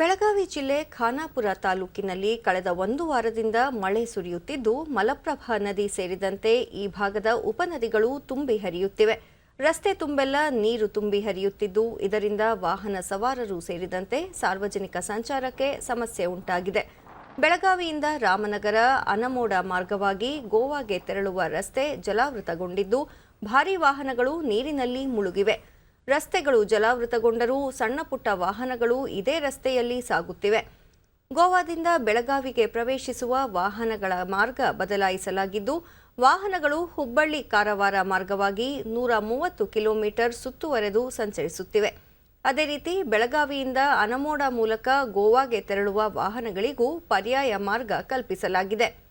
ಬೆಳಗಾವಿ ಜಿಲ್ಲೆ ಖಾನಾಪುರ ತಾಲೂಕಿನಲ್ಲಿ ಕಳೆದ ಒಂದು ವಾರದಿಂದ ಮಳೆ ಸುರಿಯುತ್ತಿದ್ದು, ಮಲಪ್ರಭಾ ನದಿ ಸೇರಿದಂತೆ ಈ ಭಾಗದ ಉಪನದಿಗಳು ತುಂಬಿ ಹರಿಯುತ್ತಿವೆ. ರಸ್ತೆ ತುಂಬೆಲ್ಲ ನೀರು ತುಂಬಿ ಹರಿಯುತ್ತಿದ್ದು, ಇದರಿಂದ ವಾಹನ ಸವಾರರು ಸೇರಿದಂತೆ ಸಾರ್ವಜನಿಕ ಸಂಚಾರಕ್ಕೆ ಸಮಸ್ಯೆ ಉಂಟಾಗಿದೆ. ಬೆಳಗಾವಿಯಿಂದ ರಾಮನಗರ, ಅನಮೋಡ ಮಾರ್ಗವಾಗಿ ಗೋವಾಗೆ ತೆರಳುವ ರಸ್ತೆ ಜಲಾವೃತಗೊಂಡಿದ್ದು, ಭಾರೀ ವಾಹನಗಳು ನೀರಿನಲ್ಲಿ ಮುಳುಗಿವೆ. ರಸ್ತೆಗಳು ಜಲಾವೃತಗೊಂಡರೂ ಸಣ್ಣ ಪುಟ್ಟ ವಾಹನಗಳು ಇದೇ ರಸ್ತೆಯಲ್ಲಿ ಸಾಗುತ್ತಿವೆ. ಗೋವಾದಿಂದ ಬೆಳಗಾವಿಗೆ ಪ್ರವೇಶಿಸುವ ವಾಹನಗಳ ಮಾರ್ಗ ಬದಲಾಯಿಸಲಾಗಿದ್ದು, ವಾಹನಗಳು ಹುಬ್ಬಳ್ಳಿ ಕಾರವಾರ ಮಾರ್ಗವಾಗಿ ನೂರ ಮೂವತ್ತು ಕಿಲೋಮೀಟರ್ ಸುತ್ತುವರೆದು ಸಂಚರಿಸುತ್ತಿವೆ. ಅದೇ ರೀತಿ ಬೆಳಗಾವಿಯಿಂದ ಅನಮೋಡ ಮೂಲಕ ಗೋವಾಗೆ ತೆರಳುವ ವಾಹನಗಳಿಗೂ ಪರ್ಯಾಯ ಮಾರ್ಗ ಕಲ್ಪಿಸಲಾಗಿದೆ.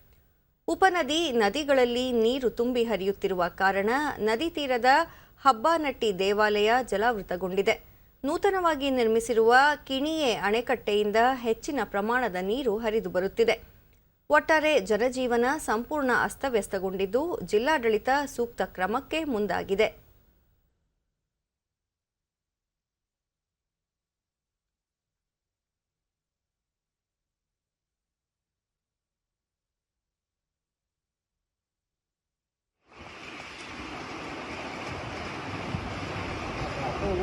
ಉಪನದಿ ನದಿಗಳಲ್ಲಿ ನೀರು ತುಂಬಿ ಹರಿಯುತ್ತಿರುವ ಕಾರಣ ನದಿ ತೀರದ ಹಬ್ಬನಟ್ಟಿ ದೇವಾಲಯ ಜಲಾವೃತಗೊಂಡಿದೆ. ನೂತನವಾಗಿ ನಿರ್ಮಿಸಿರುವ ಕಿಣಿಯೆ ಅಣೆಕಟ್ಟೆಯಿಂದ ಹೆಚ್ಚಿನ ಪ್ರಮಾಣದ ನೀರು ಹರಿದು ಬರುತ್ತಿದೆ. ಒಟ್ಟಾರೆ ಜನಜೀವನ ಸಂಪೂರ್ಣ ಅಸ್ತವ್ಯಸ್ತಗೊಂಡಿದ್ದು ಜಿಲ್ಲಾಡಳಿತ ಸೂಕ್ತ ಕ್ರಮಕ್ಕೆ ಮುಂದಾಗಿದೆ. Thank